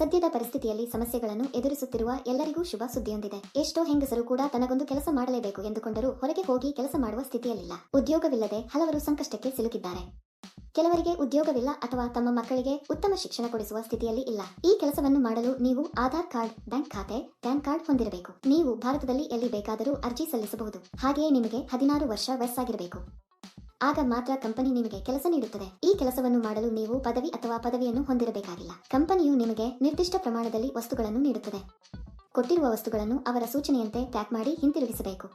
ಸದ್ಯದ ಪರಿಸ್ಥಿತಿಯಲ್ಲಿ ಸಮಸ್ಯೆಗಳನ್ನು ಎದುರಿಸುತ್ತಿರುವ ಎಲ್ಲರಿಗೂ ಶುಭ ಸುದ್ದಿಯೊಂದಿದೆ. ಎಷ್ಟೋ ಹೆಂಗಸರು ಕೂಡ ತನಗೊಂದು ಕೆಲಸ ಮಾಡಲೇಬೇಕು ಎಂದುಕೊಂಡರೂ ಹೊರಗೆ ಹೋಗಿ ಕೆಲಸ ಮಾಡುವ ಸ್ಥಿತಿಯಲ್ಲಿಲ್ಲ. ಉದ್ಯೋಗವಿಲ್ಲದೆ ಹಲವರು ಸಂಕಷ್ಟಕ್ಕೆ ಸಿಲುಕಿದ್ದಾರೆ. ಕೆಲವರಿಗೆ ಉದ್ಯೋಗವಿಲ್ಲ ಅಥವಾ ತಮ್ಮ ಮಕ್ಕಳಿಗೆ ಉತ್ತಮ ಶಿಕ್ಷಣ ಕೊಡಿಸುವ ಸ್ಥಿತಿಯಲ್ಲಿ ಇಲ್ಲ. ಈ ಕೆಲಸವನ್ನು ಮಾಡಲು ನೀವು ಆಧಾರ್ ಕಾರ್ಡ್, ಬ್ಯಾಂಕ್ ಖಾತೆ, ಪ್ಯಾನ್ ಕಾರ್ಡ್ ಹೊಂದಿರಬೇಕು. ನೀವು ಭಾರತದಲ್ಲಿ ಎಲ್ಲಿ ಬೇಕಾದರೂ ಅರ್ಜಿ ಸಲ್ಲಿಸಬಹುದು. ಹಾಗೆಯೇ ನಿಮಗೆ ಹದಿನಾರು ವರ್ಷ ವಯಸ್ಸಾಗಿರಬೇಕು. ಆಗ ಮಾತ್ರ ಕಂಪನಿ ನಿಮಗೆ ಕೆಲಸ ನೀಡುತ್ತದೆ. ಈ ಕೆಲಸವನ್ನು ಮಾಡಲು ನೀವು ಪದವಿ ಅಥವಾ ಪದವಿಯನ್ನು ಹೊಂದಿರಬೇಕಾಗಿಲ್ಲ. ಕಂಪನಿಯು ನಿಮಗೆ ನಿರ್ದಿಷ್ಟ ಪ್ರಮಾಣದಲ್ಲಿ ವಸ್ತುಗಳನ್ನು ನೀಡುತ್ತದೆ. ಕೊಟ್ಟಿರುವ ವಸ್ತುಗಳನ್ನು ಅವರ ಸೂಚನೆಯಂತೆ ಪ್ಯಾಕ್ ಮಾಡಿ ಹಿಂತಿರುಗಿಸಬೇಕು.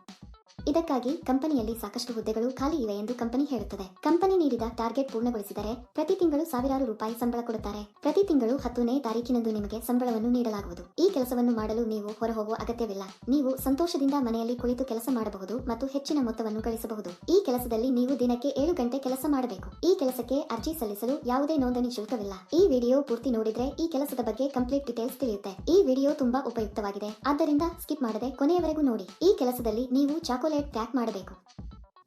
ಇದಕ್ಕಾಗಿ ಕಂಪನಿಯಲ್ಲಿ ಸಾಕಷ್ಟು ಹುದ್ದೆಗಳು ಖಾಲಿ ಇವೆ ಎಂದು ಕಂಪನಿ ಹೇಳುತ್ತದೆ. ಕಂಪನಿ ನೀಡಿದ ಟಾರ್ಗೆಟ್ ಪೂರ್ಣಗೊಳಿಸಿದರೆ ಪ್ರತಿ ತಿಂಗಳು ಸಾವಿರಾರು ರೂಪಾಯಿ ಸಂಬಳ ಕೊಡುತ್ತಾರೆ. ಪ್ರತಿ ತಿಂಗಳು ಹತ್ತನೇ ತಾರೀಕಿನಂದು ನಿಮಗೆ ಸಂಬಳವನ್ನು ನೀಡಲಾಗುವುದು. ಈ ಕೆಲಸವನ್ನು ಮಾಡಲು ನೀವು ಹೊರಹೋಗುವ ಅಗತ್ಯವಿಲ್ಲ. ನೀವು ಸಂತೋಷದಿಂದ ಮನೆಯಲ್ಲಿ ಕುಳಿತು ಕೆಲಸ ಮಾಡಬಹುದು ಮತ್ತು ಹೆಚ್ಚಿನ ಮೊತ್ತವನ್ನು ಗಳಿಸಬಹುದು. ಈ ಕೆಲಸದಲ್ಲಿ ನೀವು ದಿನಕ್ಕೆ ಏಳು ಗಂಟೆ ಕೆಲಸ ಮಾಡಬೇಕು. ಈ ಕೆಲಸಕ್ಕೆ ಅರ್ಜಿ ಸಲ್ಲಿಸಲು ಯಾವುದೇ ನೋಂದಣಿ ಶುಲ್ಕವಿಲ್ಲ. ಈ ವಿಡಿಯೋ ಪೂರ್ತಿ ನೋಡಿದ್ರೆ ಈ ಕೆಲಸದ ಬಗ್ಗೆ ಕಂಪ್ಲೀಟ್ ಡೀಟೇಲ್ಸ್ ತಿಳಿಯುತ್ತೆ. ಈ ವಿಡಿಯೋ ತುಂಬಾ ಉಪಯುಕ್ತವಾಗಿದೆ. ಆದ್ದರಿಂದ ಸ್ಕಿಪ್ ಮಾಡದೆ ಕೊನೆಯವರೆಗೂ ನೋಡಿ. ಈ ಕೆಲಸದಲ್ಲಿ ನೀವು ಚಾಕೊಲೇಟ್ ಪ್ಯಾಕ್ ಮಾಡಬೇಕು.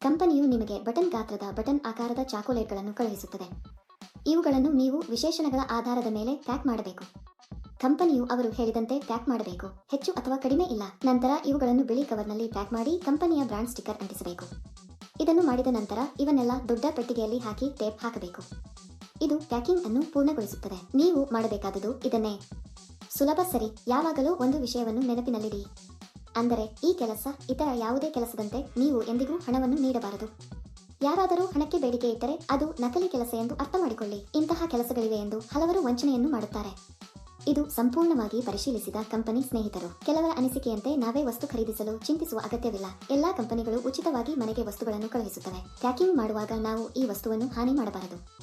ಕಂಪನಿಯು ನಿಮಗೆ ಬಟನ್ ಗಾತ್ರದ ಬಟನ್ ಆಕಾರದ ಚಾಕೊಲೇಟ್ಗಳನ್ನು ಕಳುಹಿಸುತ್ತದೆ. ಇವುಗಳನ್ನು ನೀವು ವಿಶೇಷಣಗಳ ಆಧಾರದ ಮೇಲೆ ಪ್ಯಾಕ್ ಮಾಡಬೇಕು. ಕಂಪನಿಯು ಅವರು ಹೇಳಿದಂತೆ ಪ್ಯಾಕ್ ಮಾಡಬೇಕು. ಹೆಚ್ಚು ಅಥವಾ ಕಡಿಮೆ ಇಲ್ಲ. ನಂತರ ಇವುಗಳನ್ನು ಬಿಳಿ ಕವರ್ನಲ್ಲಿ ಪ್ಯಾಕ್ ಮಾಡಿ ಕಂಪನಿಯ ಬ್ರಾಂಡ್ ಸ್ಟಿಕ್ಕರ್ ಅಂಟಿಸಬೇಕು. ಇದನ್ನು ಮಾಡಿದ ನಂತರ ಇವನ್ನೆಲ್ಲ ದೊಡ್ಡ ಪೆಟ್ಟಿಗೆಯಲ್ಲಿ ಹಾಕಿ ಟೇಪ್ ಹಾಕಬೇಕು. ಇದು ಪ್ಯಾಕಿಂಗ್ ಅನ್ನು ಪೂರ್ಣಗೊಳಿಸುತ್ತದೆ. ನೀವು ಮಾಡಬೇಕಾದದು ಇದನ್ನೇ. ಸುಲಭ ಸರಿ. ಯಾವಾಗಲೂ ಒಂದು ವಿಷಯವನ್ನು ನೆನಪಿನಲ್ಲಿಡಿ. ಅಂದರೆ ಈ ಕೆಲಸ ಇತರ ಯಾವುದೇ ಕೆಲಸದಂತೆ ನೀವು ಎಂದಿಗೂ ಹಣವನ್ನು ನೀಡಬಾರದು. ಯಾರಾದರೂ ಹಣಕ್ಕೆ ಬೇಡಿಕೆ ಇಟ್ಟರೆ ಅದು ನಕಲಿ ಕೆಲಸ ಎಂದು ಅರ್ಥ ಮಾಡಿಕೊಳ್ಳಿ ಇಂತಹ ಕೆಲಸಗಳಿವೆ ಎಂದು ಹಲವರು ವಂಚನೆಯನ್ನು ಮಾಡುತ್ತಾರೆ. ಇದು ಸಂಪೂರ್ಣವಾಗಿ ಪರಿಶೀಲಿಸಿದ ಕಂಪನಿ ಸ್ನೇಹಿತರು. ಕೆಲವರ ಅನಿಸಿಕೆಯಂತೆ ನಾವೇ ವಸ್ತು ಖರೀದಿಸಲು ಚಿಂತಿಸುವ ಅಗತ್ಯವಿಲ್ಲ. ಎಲ್ಲಾ ಕಂಪನಿಗಳು ಉಚಿತವಾಗಿ ಮನೆಗೆ ವಸ್ತುಗಳನ್ನು ಕಳುಹಿಸುತ್ತವೆ. ಪ್ಯಾಕಿಂಗ್ ಮಾಡುವಾಗ ನಾವು ಈ ವಸ್ತುವನ್ನು ಹಾನಿ ಮಾಡಬಾರದು.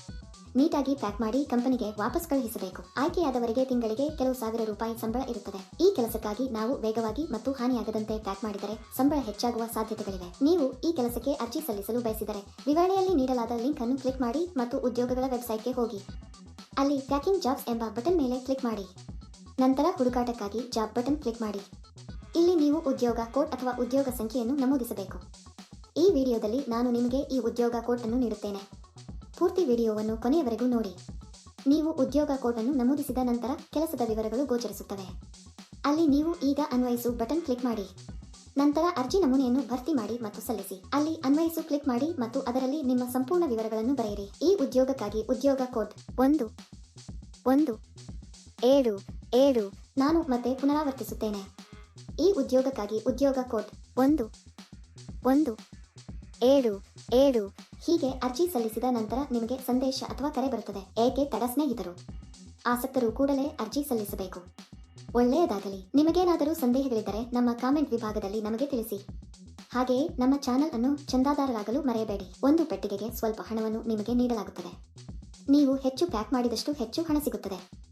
ನೀಟಾಗಿ ಪ್ಯಾಕ್ ಮಾಡಿ ಕಂಪನಿಗೆ ವಾಪಸ್ ಕಳುಹಿಸಬೇಕು. ಆಯ್ಕೆಯಾದವರಿಗೆ ತಿಂಗಳಿಗೆ ಕೆಲವು ಸಾವಿರ ರೂಪಾಯಿ ಸಂಬಳ ಇರುತ್ತದೆ. ಈ ಕೆಲಸಕ್ಕಾಗಿ ನಾವು ವೇಗವಾಗಿ ಮತ್ತು ಹಾನಿಯಾಗದಂತೆ ಪ್ಯಾಕ್ ಮಾಡಿದರೆ ಸಂಬಳ ಹೆಚ್ಚಾಗುವ ಸಾಧ್ಯತೆಗಳಿವೆ. ನೀವು ಈ ಕೆಲಸಕ್ಕೆ ಅರ್ಜಿ ಸಲ್ಲಿಸಲು ಬಯಸಿದರೆ ವಿವರಣೆಯಲ್ಲಿ ನೀಡಲಾದ ಲಿಂಕ್ ಅನ್ನು ಕ್ಲಿಕ್ ಮಾಡಿ ಮತ್ತು ಉದ್ಯೋಗಗಳ ವೆಬ್ಸೈಟ್ಗೆ ಹೋಗಿ. ಅಲ್ಲಿ ಪ್ಯಾಕಿಂಗ್ ಜಾಬ್ಸ್ ಎಂಬ ಬಟನ್ ಮೇಲೆ ಕ್ಲಿಕ್ ಮಾಡಿ. ನಂತರ ಹುಡುಕಾಟಕ್ಕಾಗಿ ಜಾಬ್ ಬಟನ್ ಕ್ಲಿಕ್ ಮಾಡಿ. ಇಲ್ಲಿ ನೀವು ಉದ್ಯೋಗ ಕೋಡ್ ಅಥವಾ ಉದ್ಯೋಗ ಸಂಖ್ಯೆಯನ್ನು ನಮೂದಿಸಬೇಕು. ಈ ವಿಡಿಯೋದಲ್ಲಿ ನಾನು ನಿಮಗೆ ಈ ಉದ್ಯೋಗ ಕೋಟ್ ಅನ್ನು ನೀಡುತ್ತೇನೆ. ಪೂರ್ತಿ ವಿಡಿಯೋವನ್ನು ಕೊನೆಯವರೆಗೂ ನೋಡಿ. ನೀವು ಉದ್ಯೋಗ ಕೋಡ್ ಅನ್ನು ನಮೂದಿಸಿದ ನಂತರ ಕೆಲಸದ ವಿವರಗಳು ಗೋಚರಿಸುತ್ತವೆ. ಅಲ್ಲಿ ನೀವು ಈಗ ಅನ್ವಯಿಸು ಬಟನ್ ಕ್ಲಿಕ್ ಮಾಡಿ. ನಂತರ ಅರ್ಜಿ ನಮೂನೆಯನ್ನು ಭರ್ತಿ ಮಾಡಿ ಮತ್ತು ಸಲ್ಲಿಸಿ. ಅಲ್ಲಿ ಅನ್ವಯಿಸು ಕ್ಲಿಕ್ ಮಾಡಿ ಮತ್ತು ಅದರಲ್ಲಿ ನಿಮ್ಮ ಸಂಪೂರ್ಣ ವಿವರಗಳನ್ನು ಬರೆಯಿರಿ. ಈ ಉದ್ಯೋಗಕ್ಕಾಗಿ ಉದ್ಯೋಗ ಕೋಡ್ ಒಂದು ಒಂದು, ಏಳು ಏಳು ನಾನು ಮತ್ತೆ ಪುನರಾವರ್ತಿಸುತ್ತೇನೆ. ಈ ಉದ್ಯೋಗಕ್ಕಾಗಿ ಉದ್ಯೋಗ ಕೋಡ್ ಒಂದು ಒಂದು, ಏಳು ಏಳು ಹೀಗೆ ಅರ್ಜಿ ಸಲ್ಲಿಸಿದ ನಂತರ ನಿಮಗೆ ಸಂದೇಶ ಅಥವಾ ಕರೆ ಬರುತ್ತದೆ. ಏಕೆ ತಡ ಸ್ನೇಹಿತರು? ಆಸಕ್ತರು ಕೂಡಲೇ ಅರ್ಜಿ ಸಲ್ಲಿಸಬೇಕು. ಒಳ್ಳೆಯದಾಗಲಿ. ನಿಮಗೇನಾದರೂ ಸಂದೇಹಗಳಿದ್ದರೆ ನಮ್ಮ ಕಾಮೆಂಟ್ ವಿಭಾಗದಲ್ಲಿ ನಮಗೆ ತಿಳಿಸಿ. ಹಾಗೆಯೇ ನಮ್ಮ ಚಾನೆಲ್ ಅನ್ನು ಚಂದಾದಾರರಾಗಲು ಮರೆಯಬೇಡಿ. ಒಂದು ಪೆಟ್ಟಿಗೆಗೆ ಸ್ವಲ್ಪ ಹಣವನ್ನು ನಿಮಗೆ ನೀಡಲಾಗುತ್ತದೆ. ನೀವು ಹೆಚ್ಚು ಪ್ಯಾಕ್ ಮಾಡಿದಷ್ಟು ಹೆಚ್ಚು ಹಣ ಸಿಗುತ್ತದೆ.